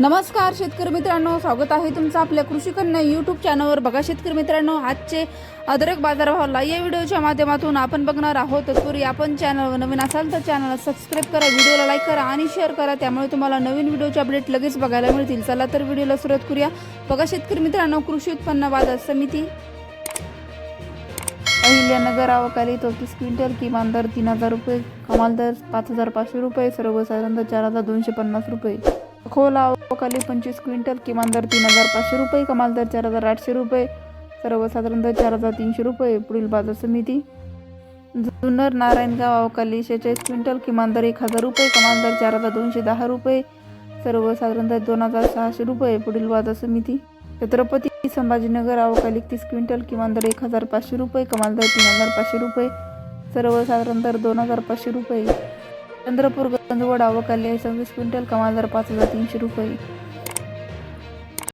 नमस्कार शेतकरी मित्रांनो. स्वागत आहे तुमचं आपल्या कृषी कन्या युट्यूब चॅनलवर बघा शेतकरी मित्रांनो आजचे अदरक बाजारभावाला या व्हिडिओच्या माध्यमातून आपण बघणार आहोत. तत्पूर्वी आपण चॅनलवर नवीन असाल तर चॅनलला सबस्क्राईब करा व्हिडिओला लाईक करा आणि शेअर करा. त्यामुळे तुम्हाला नवीन व्हिडिओचे अपडेट लगेच बघायला मिळतील. चला तर व्हिडिओला सुरुवात करूया. बघा शेतकरी मित्रांनो कृषी उत्पन्न बाजार समिती अहिल्यानगर अवकाली चौतीस क्विंटल किमान दर तीन हजार रुपये कमाल दर पाच हजार पाचशे रुपये सर्वसाधारण दर चार हजार दोनशे पन्नास रुपये. खोला अवकाली पंचवीस क्विंटल किमान दर तीन हजार पाचशे रुपये कमाल दर चार हजार आठशे रुपये सर्वसाधारण दर चार हजार तीनशे रुपये पुढील बाजार समिती. जुन्नर नारायणगाव अवकाली शेहेचाळीस क्विंटल किमान दर एक हजार रुपये कमाल दर चार हजार दोनशे दहा रुपये सर्वसाधारण दर दोन हजार सहाशे रुपये पुढील बाजार समिती. छत्रपती संभाजीनगर अवकाली तीस क्विंटल किमान दर एक हजार पाचशे रुपये कमाल दर तीन हजार पाचशे रुपये सर्वसाधारण दर दोन हजार पाचशे रुपये. चंद्रपूर गंजवड अवकाली सव्वीस क्विंटल कमाल दर पाच हजार तीनशे रुपये.